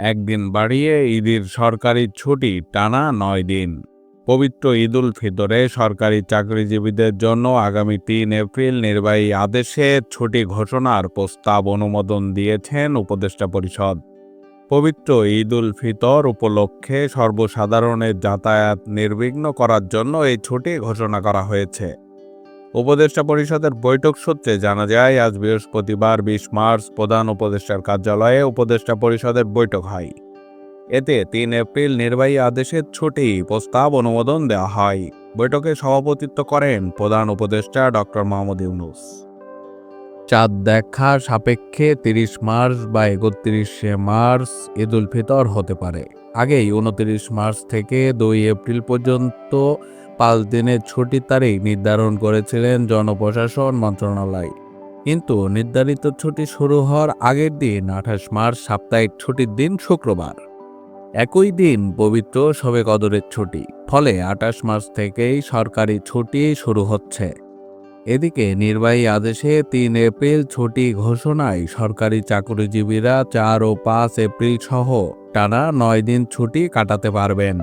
একদিন বাড়িয়ে ঈদের সরকারি ছুটি টানা নয় দিন। পবিত্র ঈদুল ফিতরে সরকারি চাকরিজীবীদের জন্য আগামী তিন এপ্রিল নির্বাহী আদেশে ছুটি ঘোষণার প্রস্তাব অনুমোদন দিয়েছেন উপদেষ্টা পরিষদ। পবিত্র ঈদ উল ফিতর উপলক্ষে সর্বসাধারণের যাতায়াত নির্বিঘ্ন করার জন্য এই ছুটি ঘোষণা করা হয়েছে। উপদেষ্টা পরিষদের বৈঠক সূত্রে জানা যায়, আজ বৃহস্পতিবার বিশ মার্চ প্রধান উপদেষ্টার কার্যালয়ে উপদেষ্টা পরিষদের বৈঠক হয়। এতে তিন এপ্রিল নির্বাহী আদেশের ছুটি, প্রস্তাব, অনুমোদন দেওয়া হয়। বৈঠকে সভাপতিত্ব করেন প্রধান উপদেষ্টা ডক্টর মোহাম্মদ ইউনুস। চাঁদ দেখা সাপেক্ষে তিরিশ মার্চ বা একত্রিশে মার্চ ঈদ উল ফিতর হতে পারে। আগেই উনত্রিশ মার্চ থেকে দুই এপ্রিল পর্যন্ত পাঁচ দিনের ছুটির তারিখ নির্ধারণ করেছিলেন জনপ্রশাসন মন্ত্রণালয়। কিন্তু নির্ধারিত ছুটি শুরু হওয়ার আগের দিন আঠাশ মার্চ সাপ্তাহিক ছুটির দিন শুক্রবার। একই দিন পবিত্র শবে কদরের ছুটি, ফলে আঠাশ মার্চ থেকেই সরকারি ছুটি শুরু হচ্ছে। এদিকে নির্বাহী আদেশে তিন এপ্রিল ছুটি ঘোষণায় সরকারি চাকরিজীবীরা চার ও পাঁচ এপ্রিল সহ টানা নয় দিন ছুটি কাটাতে পারবেন।